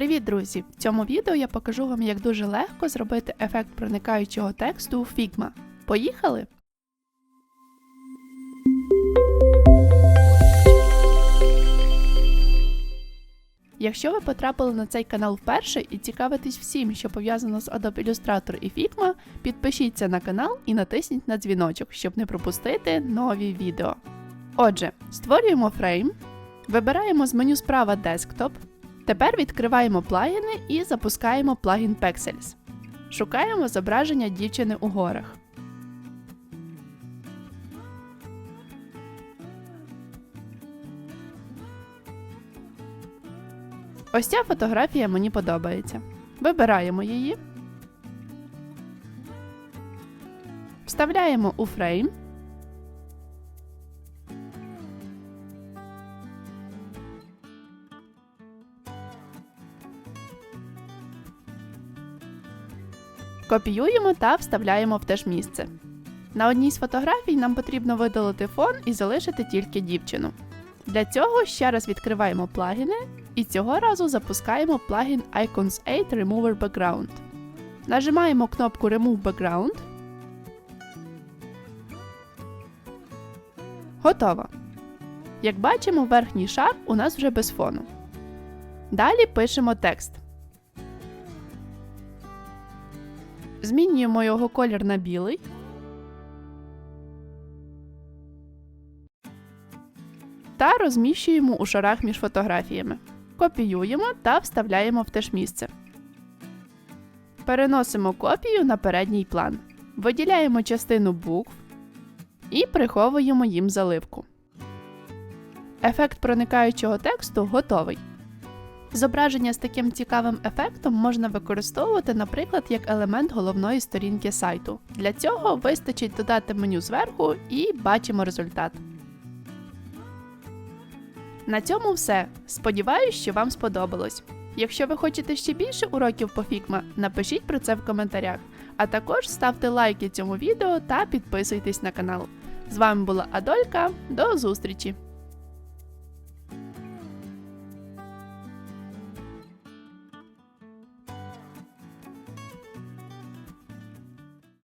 Привіт, друзі! В цьому відео я покажу вам, як дуже легко зробити ефект проникаючого тексту у Figma. Поїхали! Якщо ви потрапили на цей канал вперше і цікавитесь всім, що пов'язано з Adobe Illustrator і Figma, підпишіться на канал і натисніть на дзвіночок, щоб не пропустити нові відео. Отже, створюємо фрейм, вибираємо з меню справа Desktop, Тепер відкриваємо плагіни і запускаємо плагін Pexels. Шукаємо зображення дівчини у горах. Ось ця фотографія мені подобається. Вибираємо її. Вставляємо у фрейм. Копіюємо та вставляємо в те ж місце. На одній з фотографій нам потрібно видалити фон і залишити тільки дівчину. Для цього ще раз відкриваємо плагіни і цього разу запускаємо плагін Icons 8 Remover Background. Нажимаємо кнопку Remove Background. Готово. Як бачимо, верхній шар у нас вже без фону. Далі пишемо текст. Змінюємо його колір на білий. Та розміщуємо у шарах між фотографіями. Копіюємо та вставляємо в те ж місце. Переносимо копію на передній план. Виділяємо частину букв і приховуємо їм заливку. Ефект проникаючого тексту готовий. Зображення з таким цікавим ефектом можна використовувати, наприклад, як елемент головної сторінки сайту. Для цього вистачить додати меню зверху і бачимо результат. На цьому все. Сподіваюсь, що вам сподобалось. Якщо ви хочете ще більше уроків по Figma, напишіть про це в коментарях, а також ставте лайки цьому відео та підписуйтесь на канал. З вами була Адолька. До зустрічі!